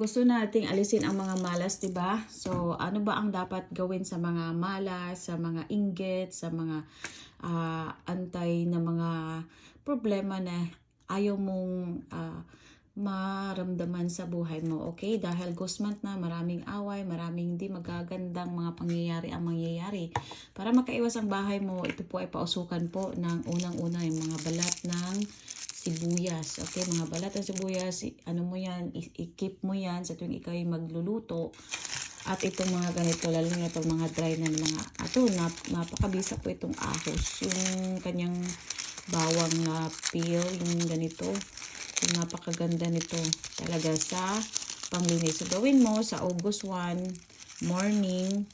Gusto nating alisin ang mga malas, 'di ba? So, ano ba ang dapat gawin sa mga malas, sa mga inggit, sa mga ah, antay na mga problema na ayaw mong ah, maramdaman sa buhay mo, okay? Dahil ghost month na, maraming away, maraming hindi magagandang mga pangyayari ang mangyayari. Para makaiwas ang bahay mo, ito po ay pausukan po ng unang-una yung mga balat ng sibuyas. Okay, mga balat ng sibuyas, ano mo yan, i-keep mo yan sa tuwing ikaw ay magluluto. At itong mga ganito, lalo na itong mga dry na mga, ato, nap, napakabisa po itong ahos. Yung kanyang bawang na peel, yung ganito. Yung napakaganda nito talaga sa panglinis. So, gawin mo sa August 1, morning,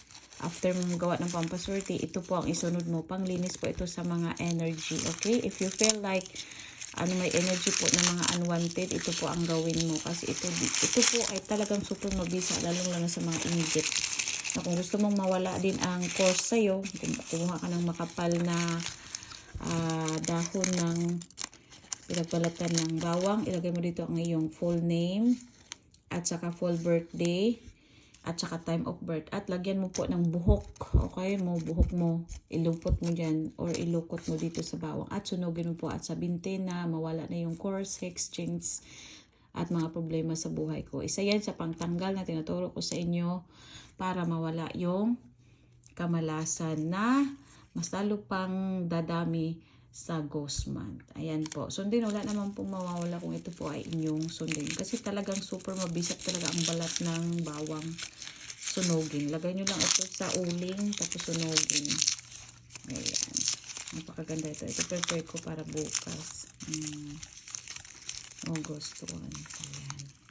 after mo gawa ng pampaswerte, ito po ang isunod mo. Panglinis po ito sa mga energy. Okay? If you feel like ano may energy po na mga unwanted, ito po ang gawin mo. Kasi ito, ito po ay talagang super mabisa, lalong lalo sa mga inggit. Na kung gusto mong mawala din ang course sa'yo, kung kumuha ka ng makapal na ah, dahon ng pinagbalatan ng bawang, ilagay mo dito ang iyong full name, at saka full birthday, at saka time of birth. At lagyan mo po ng buhok. Okay mo, buhok mo. Ilupot mo dyan or ilukot mo dito sa bawang. At sunugin mo po at sabihin na mawala na yung course, jinx, at mga problema sa buhay ko. Isa yan sa pangtanggal na tinuturo ko sa inyo para mawala yung kamalasan na mas lalo pang dadami sa ghost month. Ayan po. Sundin, wala naman pong mawawala kung ito po ay inyong sundin. Kasi talagang super mabisat talaga ang balat ng bawang sunugin. Lagay nyo lang ito sa uling, tapos sunugin. Ayan. Napakaganda ito. Ito prepare ko para bukas. Hmm. August 1. Ayan.